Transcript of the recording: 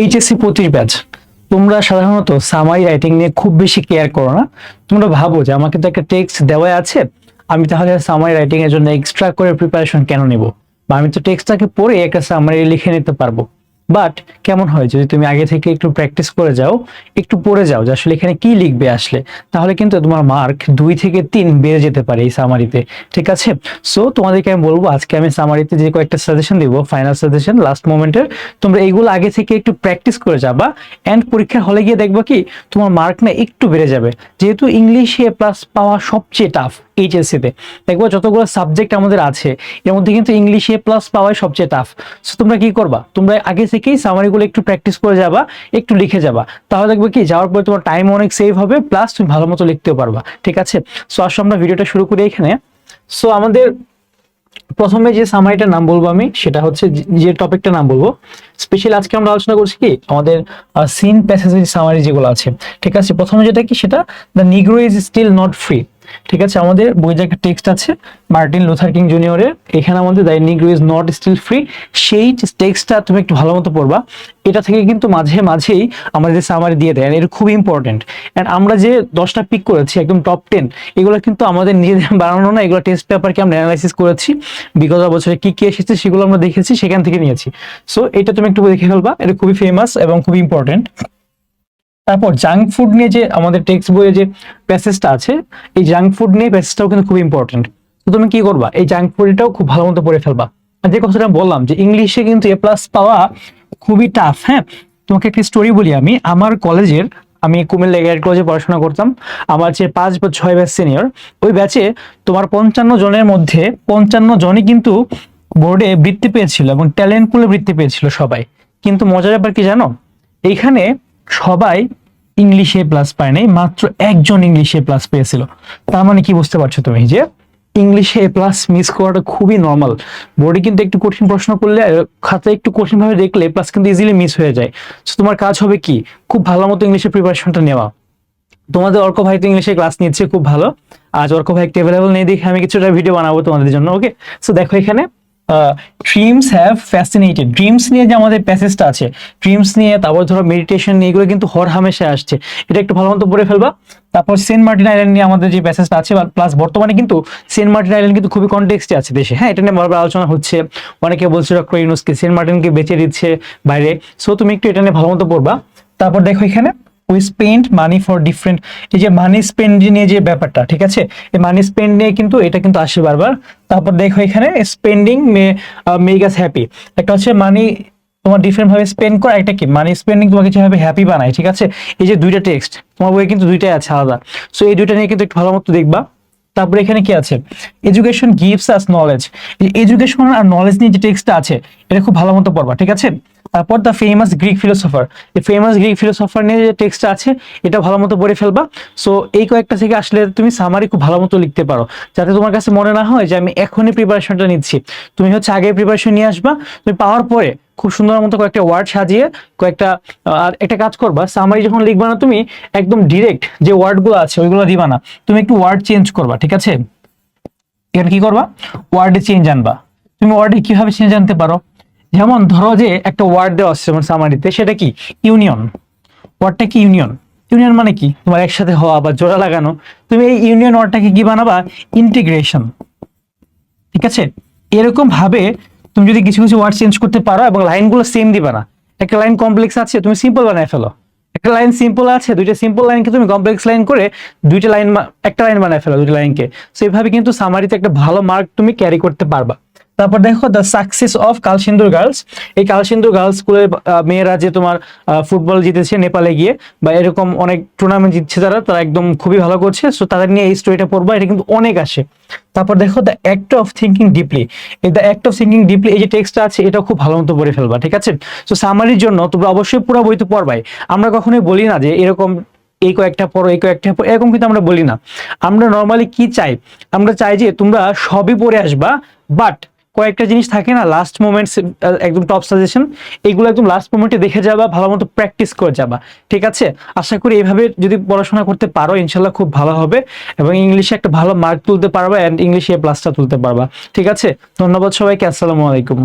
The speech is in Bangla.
এইচএসসি পঁচিশ ব্যাচ তোমরা সাধারণত সামাই রাইটিং নিয়ে খুব বেশি কেয়ার করো না। তোমরা ভাবো যে আমাকে তো একটা টেক্সট দেওয়া আছে, আমি তাহলে সামাই রাইটিং এর জন্য এক্সট্রা করে প্রিপারেশন কেন নেব? বা আমি তো টেক্সটটাকে পড়ে একটা সামারি লিখে নিতে পারব। বাট কেমন হয় যদি তুমি আগে থেকে একটু প্র্যাকটিস করে যাও, একটু পড়ে যাও যে আসলে এখানে কি লিখবে আসলে, তাহলে কিন্তু তোমার মার্ক দুই থেকে তিন বেড়ে যেতে পারে এই সামারিতে ঠিক আছে? সো তোমাদেরকে আমি বলব, আজকে আমি সামারিতে যে কয়েকটা সাজেশন দিব ফাইনাল সাজেশন লাস্ট মোমেন্টের তোমরা এইগুলো আগে থেকে একটু প্র্যাকটিস করে যাবা এন্ড পরীক্ষার হলে গিয়ে দেখবা কি, তোমার মার্ক না একটু বেড়ে যাবে। যেহেতু ইংলিশে প্লাস পাওয়া সবচেয়ে টাফ এইচএসসিতে দেখব যতগুলো সাবজেক্ট আমাদের আছে, এর মধ্যে কিন্তু ইংলিশে প্লাস পাওয়াই সবচেয়ে টাফ সো তোমরা কি করবা? তোমরা আগে থেকেই সামারিগুলো একটু প্র্যাকটিস করে যাবা, একটু লিখে যাবা। তাহলে দেখবে কি, যাওয়ার পরে তোমার টাইম অনেক সেভ হবে প্লাস তুমি ভালো মতো লিখতেও পারবা, ঠিক আছে? সো আসো আমরা ভিডিওটা শুরু করি এখানে। সো আমাদের প্রথমে যে সামারিটার নাম বলব আমি, সেটা হচ্ছে যে- টপিকটার নাম বলব। স্পেশালি আজকে আমরা আলোচনা করছি কি, আমাদের সিন প্যাসেজের সামারি যেগুলো আছে, ঠিক আছে? প্রথমে যেটা কি, সেটা the Negro is still not free ঠিক আছে, আমাদের বইতে একটা টেক্সট আছে মার্টিন লুথার কিং জুনিয়রের এখানে আমাদের the Negro is not still free সেই টেক্সটটা তুমি একটু ভালো মতো পড়বা। এটা থেকে কিন্তু মাঝে মাঝেই আমাদের সামারি দিয়ে দেয় এটা খুব ইম্পর্টেন্ট অ্যান্ড আমরা যে দশটা পিক করেছি, একদম টপ টেন এগুলো কিন্তু আমাদের নিজেদের বানানো না, এগুলো টেস্ট পেপারকে আমরা অ্যানালাইসিস করেছি, বিগত বছরে কি কি এসেছে সেগুলো আমরা দেখেছি, সেখান থেকে নিয়েছি। সো এটা তুমি একটু দেখে ফেলবা, এটা খুবই ফেমাস এবং খুবই ইম্পর্টেন্ট তারপর জাঙ্ক ফুড নিয়ে যে আমাদের টেক্সট বইয়ে যে প্যাসেজটা আছে, এই জাঙ্ক ফুড নিয়ে প্যাসেজটাও কিন্তু খুব ইম্পর্টেন্ট তো তুমি কি করবা? এই জাঙ্ক ফুডটাও খুব ভালো মতো পড়ে ফেলবা। আর যে কথাটা বললাম যে ইংলিশে কিন্তু এ প্লাস পাওয়া খুবই টাফ হ্যাঁ? তোমাকে একটি স্টোরি বলি আমি। আমার কলেজের আমি কুমিল্লা এগারেট কলেজে পড়াশোনা করতাম। আমার যে পাঁচ বা ছয় ব্যাচ সিনিয়র ওই ব্যাচে তোমার পঞ্চান্ন জনের মধ্যে পঞ্চান্ন জনই কিন্তু বোর্ডে বৃত্তি পেয়েছিল এবং ট্যালেন্ট পুলে বৃত্তি পেয়েছিল সবাই। কিন্তু মজার ব্যাপার কি জানো? এইখানে সবাই ইংলিশে প্লাস পায় নাই, মাত্র একজন ইংলিশে প্লাস পেয়েছিল। তার মানে কি বুঝতে পারছ তুমি যে ইংলিশে প্লাস মিস করাটা খুবই নর্মাল বোর্ডে কিন্তু একটু কঠিন প্রশ্ন করলে খাতায় একটু কঠিন ভাবে দেখলে প্লাস কিন্তু ইজিলি মিস হয়ে যায়। তো তোমার কাজ হবে কি? খুব ভালো মতো ইংলিশের প্রিপারেশনটা নেওয়া। তোমাদের অর্ক ভাই তো ইংলিশে ক্লাস নিচ্ছে, খুব ভালো। আজ অর্ক ভাই একটা অ্যাভেলেবল নেই দেখে আমি কিছুটা ভিডিও বানাবো তোমাদের জন্য ওকে সো দেখো এখানে। ড্রিমস হ্যাভ ফ্যাসিনেটেড ড্রিমস নিয়ে যে আমাদের প্যাসেজটা আছে ড্রিমস নিয়ে, তারপর ধরো মেডিটেশন নিয়ে, এগুলো কিন্তু হর হামেশায় আসছে। এটা একটু ভালো মতো পড়ে ফেলবা। তারপর সেন্ট মার্টিন আইল্যান্ড নিয়ে আমাদের যে প্যাসেজটা আছে প্লাস বর্তমানে কিন্তু সেন্ট মার্টিন আইল্যান্ড কিন্তু খুবই কনটেক্সটে আছে দেশে। হ্যাঁ এটা নিয়ে বারবার আলোচনা হচ্ছে। অনেকে বলছে ডক্টর সেন্ট মার্টিনকে বেঁচে দিচ্ছে বাইরে। সো তুমি একটু এটা নিয়ে ভালো মতো পড়বা। তারপর দেখো এখানে। We spend money for different এই যে মানি স্পেন্ড নিয়ে যে ব্যাপারটা, ঠিক আছে? এই মানি স্পেন্ড নিয়ে কিন্তু এটা কিন্তু আসে বারবার। তারপর দেখো এখানে spending may make us happy একটা হচ্ছে মানি তোমার ডিফারেন্ট ভাবে স্পেন্ড করা, একটা কি? মানি স্পেন্ডিং তোমাকে যেভাবে হ্যাপি বানায়, ঠিক আছে? এই যে দুইটা টেক্সট তোমার বইয়ে কিন্তু দুইটাই আছে আলাদা। সো এই দুইটা নিয়ে কিন্তু একটু ভালো মতো দেখবা। তারপরে এখানে কি আছে? Education gives us knowledge education আর নলেজ নিয়ে যে টেক্সটটা আছে, এটা খুব ভালো মতো পড়বা, ঠিক আছে? তারপর দ্য ফেমাস গ্রিক ফিলোসফার এই ফেমাস গ্রিক ফিলোসফার নিয়ে যে টেক্সটটা আছে, এটা ভালো মতো পড়ে ফেলবা। সো এই কয়েকটা থেকে আসলে তুমি সামারি খুব ভালো মতো লিখতে পারো। যাতে তোমার কাছে মনে না হয় যে আমি এখনই প্রিপারেশনটা নিচ্ছি। তুমি হচ্ছে আগে প্রিপারেশন নিয়ে আসবা, তুমি পাওয়ার পরে খুব সুন্দর মতো কয়েকটা ওয়ার্ড সাজিয়ে, কয়েকটা আর একটা কাজ করবা। সামারি যখন লিখবা না তুমি, একদম ডিরেক্ট যে ওয়ার্ডগুলো আছে, ওইগুলো দিবা না। তুমি একটু ওয়ার্ড চেঞ্জ করবা, ঠিক আছে? এখানে কি করবা? ওয়ার্ডে চেঞ্জ আনবা। তুমি ওয়ার্ডে কীভাবে চেঞ্জ আনতে পারো? যেমন ধরো যে একটা ওয়ার্ড দেওয়া আছে, যেমন সামারিতে সেটা কি? ইউনিয়ন ওয়ার্ডটা কি ইউনিয়ন ইউনিয়ন মানে কি? তোমার একসাথে হওয়া বা জোড়া লাগানো। তুমি এই ইউনিয়ন ওয়ার্ডটাকে কি বানাবা? ইন্টিগ্রেশন ঠিক আছে? এরকম ভাবে তুমি যদি কিছু কিছু ওয়ার্ড চেঞ্জ করতে পারো এবং লাইনগুলো সেম দিবা না। একটা লাইন কমপ্লেক্স আছে, তুমি সিম্পল বানায় ফেলো। একটা লাইন সিম্পল আছে, দুইটা সিম্পল লাইনকে তুমি কমপ্লেক্স লাইন করে দুইটা লাইন একটা লাইন বানায় ফেলো দুইটা লাইনকে সো এইভাবে কিন্তু সামারিতে একটা ভালো মার্ক তুমি ক্যারি করতে পারবা। তারপর দেখো the success of Kalsindur girls এই কালসিন্দুর গার্লস স্কুলের মেয়েরা যে তোমার ফুটবল জিতেছে নেপালে গিয়ে বা এরকম অনেক টুর্নামেন্ট জিতছে তারা তারা একদম খুবই ভালো করছে। সো তাদের নিয়ে এই স্টোরিটা পড়বা, এটা কিন্তু অনেক আসে। তারপর দেখো the act of thinking deeply the act of thinking deeply এই যে টেক্সটটা আছে এটা খুব ভালো মতো পড়ে ফেলবা, ঠিক আছে? সো সামারির জন্য তোমরা অবশ্যই পুরো বই তো পড়বাই। আমরা কখনোই বলি না যে এরকম এই কয়েকটা পড়ো, এই কয়েকটা পড়ো, এরকম কিন্তু আমরা বলি না। আমরা নর্মালি কি চাই? আমরা চাই যে তোমরা সবই পড়ে আসবা বাট কয়েকটা জিনিস থাকে না লাস্ট মোমেন্টস একদম টপ সাজেশন এগুলো একদম লাস্ট মোমেন্টে দেখে যাবা, ভালো মতো প্র্যাকটিস করে যাবা, ঠিক আছে? আশা করি এইভাবে যদি পড়াশোনা করতে পারো ইনশাল্লাহ খুব ভালো হবে এবং ইংলিশে একটা ভালো মার্ক তুলতে পারবা অ্যান্ড ইংলিশে প্লাসটা তুলতে পারবা, ঠিক আছে? ধন্যবাদ সবাইকে, আসসালামু আলাইকুম।